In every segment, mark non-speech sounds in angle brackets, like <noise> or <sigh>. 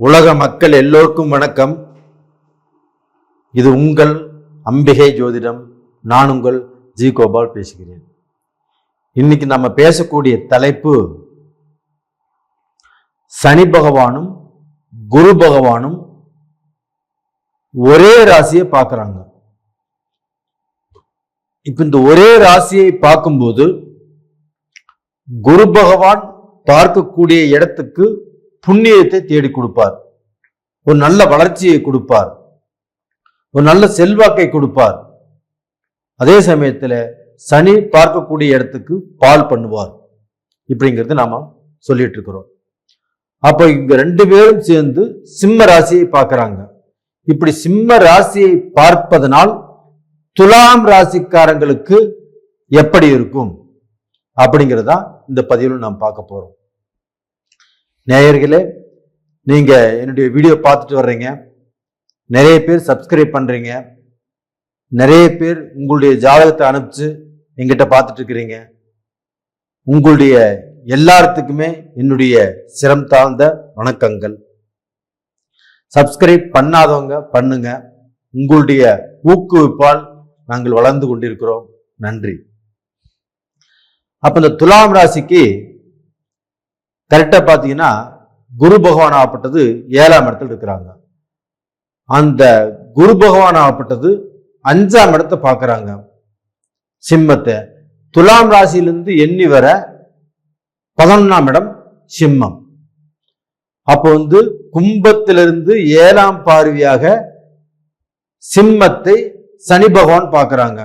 உலக மக்கள் எல்லோருக்கும் வணக்கம். இது உங்கள் அம்பிகை ஜோதிடம். நான் உங்கள் ஜி கோபால் பேசுகிறேன். இன்னைக்கு நம்ம பேசக்கூடிய தலைப்பு சனி பகவானும் குரு பகவானும் ஒரே ராசியை பார்க்குறாங்க. இப்ப இந்த ஒரே ராசியை பார்க்கும்போது குரு பகவான் பார்க்கக்கூடிய இடத்துக்கு புண்ணியத்தை தேடி கொடுப்பார். ஒரு நல்ல வளர்ச்சியை கொடுப்பார். ஒரு நல்ல செல்வாக்கை கொடுப்பார். அதே சமயத்தில் சனி பார்க்கக்கூடிய இடத்துக்கு பால் பண்ணுவார். இப்படிங்கிறது நாம சொல்லிட்டு இருக்கிறோம். அப்ப இங்க ரெண்டு பேரும் சேர்ந்து சிம்ம ராசியை பார்க்கறாங்க. இப்படி சிம்ம ராசியை பார்ப்பதனால் துலாம் ராசிக்காரங்களுக்கு எப்படி இருக்கும்? அப்படிங்கிறதா இந்த பதிவில் நாம் பார்க்க போறோம். நேயர்களே நீங்கள் என்னுடைய வீடியோ பார்த்துட்டு வர்றீங்க. நிறைய பேர் சப்ஸ்கிரைப் பண்ணுறீங்க நிறைய பேர் உங்களுடைய ஜாதகத்தை அனுப்பிச்சு எங்கிட்ட பார்த்துட்டு இருக்கிறீங்க. உங்களுடைய எல்லாத்துக்குமே என்னுடைய சிரம் தாழ்ந்த வணக்கங்கள். சப்ஸ்கிரைப் பண்ணாதவங்க பண்ணுங்க. உங்களுடைய ஊக்குவிப்பால் நாங்கள் வளர்ந்து கொண்டிருக்கிறோம். நன்றி. அப்ப இந்த துலாம் ராசிக்கு கரெக்டாக பார்த்தீங்கன்னா குரு பகவான் ஆகப்பட்டது ஏழாம் இடத்துல இருக்கிறாங்க. அந்த குரு பகவான் ஆகப்பட்டது அஞ்சாம் இடத்தை பார்க்குறாங்க. சிம்மத்தை. துலாம் ராசியிலிருந்து எண்ணி வர பதினொன்னாம் இடம் சிம்மம். அப்போ வந்து கும்பத்திலிருந்து ஏழாம் பார்வையாக சிம்மத்தை சனி பகவான் பார்க்குறாங்க.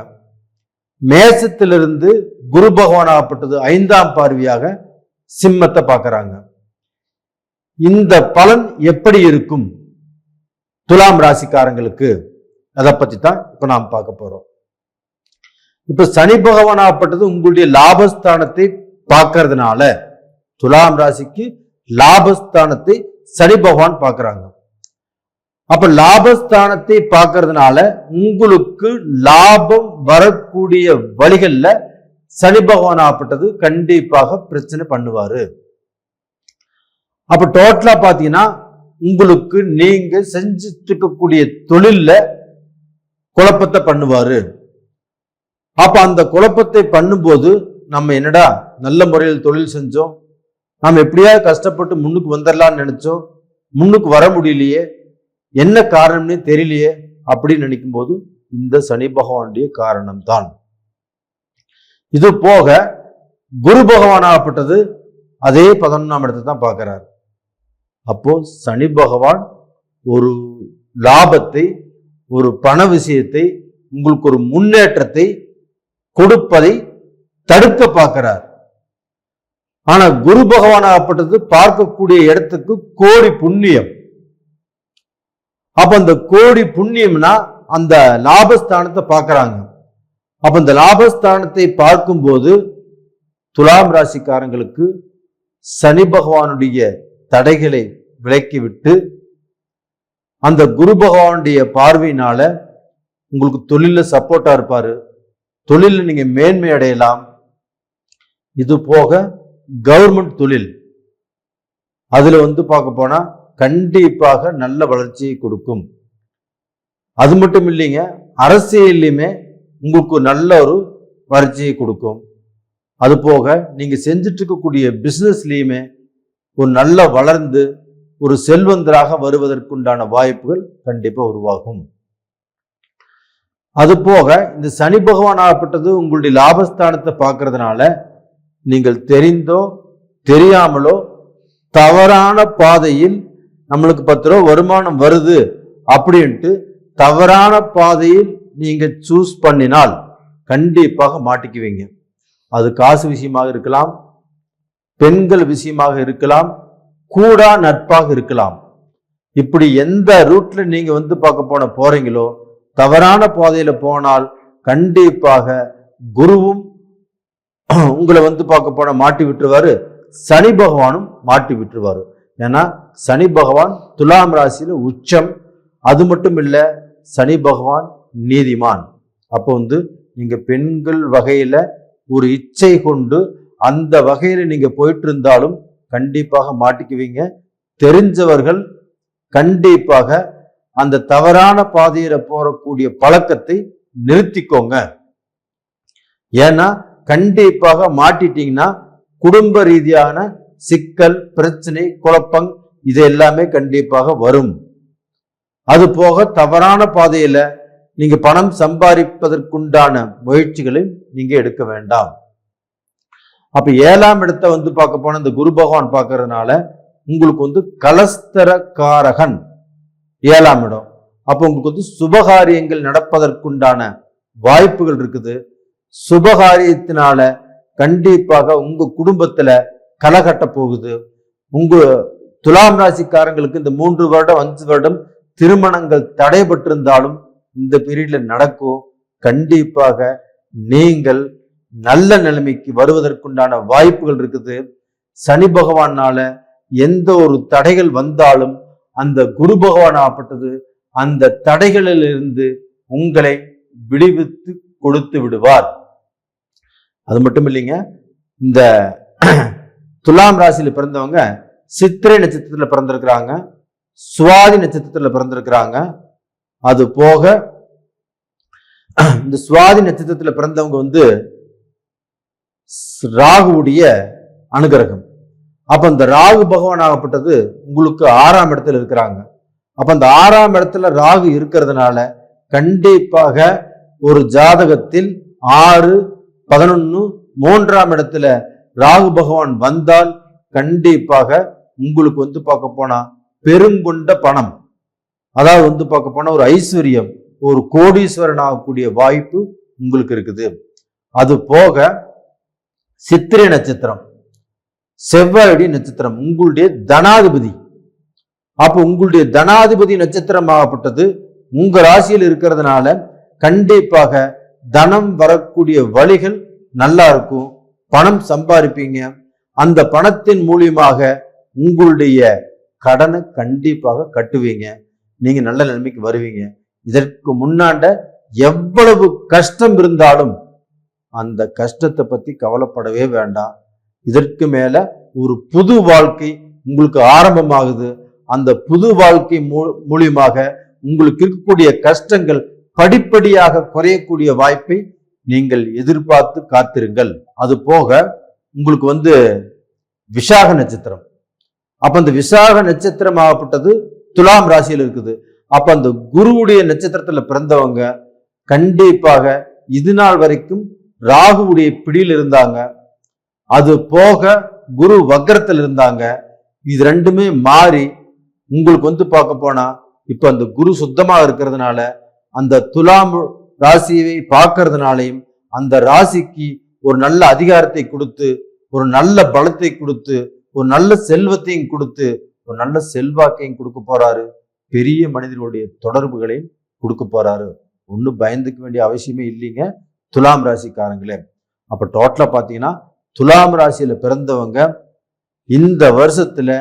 மேசத்திலிருந்து குரு பகவான் ஆகப்பட்டது ஐந்தாம் பார்வையாக சிம்மத்தை பார்க்கறாங்க. இந்த பலன் எப்படி இருக்கும்? துலாம் ராசிக்காரங்களுக்கு அதை பத்தி தான் இப்ப நாம் பார்க்க போறோம். இப்ப சனி பகவான் ஆகப்பட்டது உங்களுடைய லாபஸ்தானத்தை பார்க்கறதுனால துலாம் ராசிக்கு லாபஸ்தானத்தை சனி பகவான் பார்க்கறாங்க. அப்ப லாபஸ்தானத்தை பார்க்கறதுனால உங்களுக்கு லாபம் வரக்கூடிய வழிகள்ல சனி பகவான் ஆகப்பட்டது கண்டிப்பாக பிரச்சனை பண்ணுவாரு. அப்ப டோட்டலா பாத்தீங்கன்னா உங்களுக்கு நீங்க செஞ்சுட்டு இருக்கக்கூடிய தொழில்ல குழப்பத்தை பண்ணுவாரு. அப்ப அந்த குழப்பத்தை பண்ணும்போது நம்ம என்னடா நல்ல முறையில் தொழில் செஞ்சோம். நாம் எப்படியாவது கஷ்டப்பட்டு முன்னுக்கு வந்துடலாம்னு நினைச்சோம். முன்னுக்கு வர முடியலையே. என்ன காரணம்னே தெரியலையே. அப்படின்னு நினைக்கும் போது இந்த சனி பகவானுடைய காரணம் தான் இது போக குரு பகவான் ஆகப்பட்டது அதே பதினொன்றாம் இடத்தை தான் பார்க்கிறார். அப்போ சனி பகவான் ஒரு லாபத்தை ஒரு பண விஷயத்தை உங்களுக்கு ஒரு முன்னேற்றத்தை கொடுப்பதை தடுக்க பார்க்கிறார். ஆனா குரு பகவான் ஆகப்பட்டது பார்க்கக்கூடிய இடத்துக்கு கோடி புண்ணியம். அப்ப அந்த கோடி புண்ணியம்னா அந்த லாபஸ்தானத்தை பார்க்கறாங்க. அப்ப இந்த லாபஸ்தானத்தை பார்க்கும்போது துலாம் ராசிக்காரங்களுக்கு சனி பகவானுடைய தடைகளை விலக்கிவிட்டு அந்த குரு பகவானுடைய பார்வையினால உங்களுக்கு தொழில சப்போர்ட்டா இருப்பாரு. தொழில நீங்க மேன்மை அடையலாம். இது போக கவர்மெண்ட் தொழில். அதுல வந்து பார்க்க போனா கண்டிப்பாக நல்ல வளர்ச்சியை கொடுக்கும். அது மட்டும் இல்லைங்க அரசியல்லையுமே உங்களுக்கு நல்ல ஒரு வறட்சியை கொடுக்கும். அது போக நீங்கள் செஞ்சுட்டு இருக்கக்கூடிய பிஸ்னஸ்லேயுமே ஒரு நல்ல வளர்ந்து ஒரு செல்வந்தராக வருவதற்குண்டான வாய்ப்புகள் கண்டிப்பாக உருவாகும். அது போக இந்த சனி பகவான் ஆகப்பட்டது உங்களுடைய லாபஸ்தானத்தை பார்க்கறதுனால நீங்கள் தெரிந்தோ தெரியாமலோ தவறான பாதையில் நம்மளுக்கு பத்து ரூபா வருமானம் வருது அப்படின்ட்டு தவறான பாதையில் நீங்கள் சூஸ் பண்ணினால் கண்டிப்பாக மாட்டிக்குவீங்க. அது காசு விஷயமாக இருக்கலாம் பெண்கள் விஷயமாக இருக்கலாம் கூடா நட்பாக இருக்கலாம். இப்படி எந்த ரூட்ல நீங்க வந்து பார்க்க போன போறீங்களோ தவறான பாதையில போனால் கண்டிப்பாக குருவும் <clears throat> உங்களை வந்து பார்க்க போன மாட்டி விட்டுருவாரு. சனி பகவானும் மாட்டி விட்டுருவாரு. ஏன்னா சனி பகவான் துலாம் ராசியில உச்சம். அது மட்டும் இல்லை சனி பகவான் நீதிமான். அப்போ வந்து நீங்க பெண்கள் வகையில ஒரு இச்சை கொண்டு அந்த வகையில நீங்க போயிட்டு இருந்தாலும் கண்டிப்பாக மாட்டிக்குவீங்க. தெரிஞ்சவர்கள் கண்டிப்பாக அந்த தவறான பாதையில போறக்கூடிய பழக்கத்தை நிறுத்திக்கோங்க. ஏன்னா கண்டிப்பாக மாட்டிட்டீங்கன்னா குடும்ப ரீதியான சிக்கல் பிரச்சனை குழப்பம் இது எல்லாமே கண்டிப்பாக வரும். அது போக தவறான பாதையில நீங்க பணம் சம்பாதிப்பதற்குண்டான முயற்சிகளை நீங்க எடுக்க வேண்டாம். அப்ப ஏழாம் இடத்தை வந்து பார்க்க போன இந்த குரு பகவான் பார்க்கறதுனால உங்களுக்கு வந்து கலஸ்தரக்காரகன் ஏழாம் இடம். அப்போ உங்களுக்கு வந்து சுபகாரியங்கள் நடப்பதற்குண்டான வாய்ப்புகள் இருக்குது. சுபகாரியத்தினால கண்டிப்பாக உங்க குடும்பத்துல களை கட்ட போகுது. உங்க துலாம் ராசிக்காரங்களுக்கு இந்த மூன்று வருடம் அஞ்சு வருடம் திருமணங்கள் தடைபட்டிருந்தாலும் இந்த பீரியட்ல நடக்கும். கண்டிப்பாக நீங்கள் நல்ல நிலைமைக்கு வருவதற்குண்டான வாய்ப்புகள் இருக்குது. சனி பகவானால எந்த ஒரு தடைகள் வந்தாலும் அந்த குரு பகவான் ஆப்பட்டது அந்த தடைகளிலிருந்து உங்களை விடுவித்து கொடுத்து விடுவார். அது மட்டும் இல்லைங்க இந்த துலாம் ராசியில பிறந்தவங்க சித்திரை நட்சத்திரத்துல பிறந்திருக்கிறாங்க சுவாதி நட்சத்திரத்துல பிறந்திருக்கிறாங்க அது போக இந்த சுவாதி நட்சத்திரத்துல பிறந்தவங்க வந்து ராகுவுடைய அனுகிரகம். அப்ப இந்த ராகு பகவான் ஆகப்பட்டது உங்களுக்கு ஆறாம் இடத்துல இருக்கிறாங்க. அப்ப அந்த ஆறாம் இடத்துல ராகு இருக்கிறதுனால கண்டிப்பாக ஒரு ஜாதகத்தில் ஆறு பதினொன்னு மூன்றாம் இடத்துல ராகு பகவான் வந்தால் கண்டிப்பாக உங்களுக்கு வந்து பார்க்க போனா பெருங்கொண்ட பணம். அதாவது வந்து பார்க்க போனால் ஒரு ஐஸ்வர்யம் ஒரு கோடீஸ்வரன் ஆகக்கூடிய வாய்ப்பு உங்களுக்கு இருக்குது. அது போக சித்திரை நட்சத்திரம் செவ்வாயுடைய நட்சத்திரம் உங்களுடைய தனாதிபதி. அப்போ உங்களுடைய தனாதிபதி நட்சத்திரம் ஆகப்பட்டது உங்க ராசியில் இருக்கிறதுனால கண்டிப்பாக தனம் வரக்கூடிய வழிகள் நல்லா இருக்கும். பணம் சம்பாதிப்பீங்க. அந்த பணத்தின் மூலியமாக உங்களுடைய கடனை கண்டிப்பாக கட்டுவீங்க. நீங்க நல்ல நிலைமைக்கு வருவீங்க. இதற்கு முன்னாண்ட எவ்வளவு கஷ்டம் இருந்தாலும் அந்த கஷ்டத்தை பத்தி கவலைப்படவே வேண்டாம். இதற்கு மேல ஒரு புது வாழ்க்கை உங்களுக்கு ஆரம்பமாகுது. அந்த புது வாழ்க்கை மூ- மூலியமாக உங்களுக்கு இருக்கக்கூடிய கஷ்டங்கள் படிப்படியாக குறையக்கூடிய வாய்ப்பை நீங்கள் எதிர்பார்த்து காத்திருங்கள். அது போக உங்களுக்கு வந்து விசாக நட்சத்திரம். அப்ப அந்த விசாக நட்சத்திரம் ஆகப்பட்டது துலாம் ராசியில் இருக்குது. அப்ப அந்த குருவுடைய நட்சத்திரத்துல பிறந்தவங்க கண்டிப்பாக இது நாள் வரைக்கும் ராகுவுடைய பிடியில் இருந்தாங்க. அது போக குரு வக்ரத்தில் இருந்தாங்க. இது ரெண்டுமே மாறி உங்களுக்கு வந்து பார்க்க போனா இப்ப அந்த குரு சுத்தமாக இருக்கிறதுனால அந்த துலாம் ராசியை பார்க்கறதுனாலையும் அந்த ராசிக்கு ஒரு நல்ல அதிகாரத்தை கொடுத்து ஒரு நல்ல பலத்தை கொடுத்து ஒரு நல்ல செல்வத்தையும் கொடுத்து ஒரு நல்ல செல்வாக்கையும் கொடுக்க போறாரு. பெரிய மனிதர்களுடைய தொடர்புகளையும் கொடுக்க போறாரு. ஒன்றும் பயந்துக்க வேண்டிய அவசியமே இல்லைங்க. துலாம் ராசிக்காரங்களே. அப்ப டோட்டலா பாத்தீங்கன்னா துலாம் ராசியில பிறந்தவங்க இந்த வருஷத்துல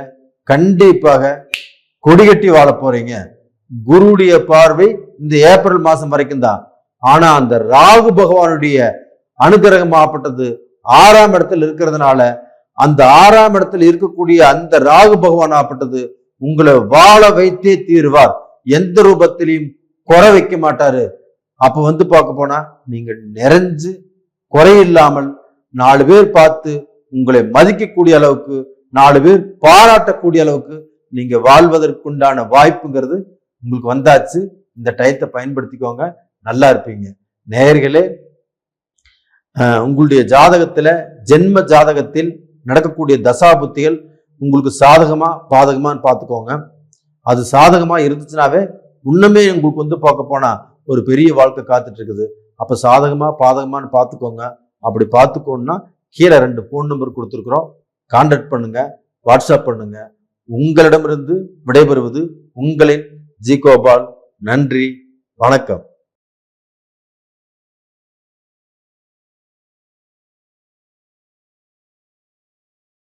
கண்டிப்பாக கொடிகட்டி வாழ போறீங்க. குருடைய பார்வை இந்த ஏப்ரல் மாசம் வரைக்கும் தான். ஆனா அந்த ராகு பகவானுடைய அனுகிரகமாகப்பட்டது ஆறாம் இடத்துல இருக்கிறதுனால அந்த ஆறாம் இடத்துல இருக்கக்கூடிய அந்த ராகு பகவான் ஆப்பட்டது உங்களை வாழ வைத்தே தீர்வார். எந்த ரூபத்திலையும் குறை வைக்க மாட்டாரு. அப்ப வந்து பார்க்க போனா நீங்க நிறைஞ்சு குறையில்லாமல் நாலு பேர் பார்த்து உங்களை மதிக்கக்கூடிய அளவுக்கு நாலு பேர் பாராட்டக்கூடிய அளவுக்கு நீங்க வாழ்வதற்குண்டான வாய்ப்புங்கிறது உங்களுக்கு வந்தாச்சு. இந்த டயத்தை பயன்படுத்திக்கோங்க. நல்லா இருப்பீங்க. நேயர்களே உங்களுடைய ஜாதகத்துல ஜென்ம ஜாதகத்தில் நடக்கக்கூடிய தசாபுத்திகள் உங்களுக்கு சாதகமா பாதகமான்னு பார்த்துக்கோங்க. அது சாதகமா இருந்துச்சுனாவே இன்னுமே உங்களுக்கு வந்து பார்க்க போனா ஒரு பெரிய வாழ்க்கை காத்துட்டு இருக்குது. அப்ப சாதகமா பாதகமான்னு பார்த்துக்கோங்க. அப்படி பார்த்துக்கோன்னா கீழே ரெண்டு ஃபோன் நம்பர் கொடுத்துருக்குறோம். கான்டாக்ட் பண்ணுங்க. வாட்ஸ்அப் பண்ணுங்க. உங்களிடமிருந்து விடைபெறுவது உங்களின் ஜி கோபால் நன்றி. வணக்கம்.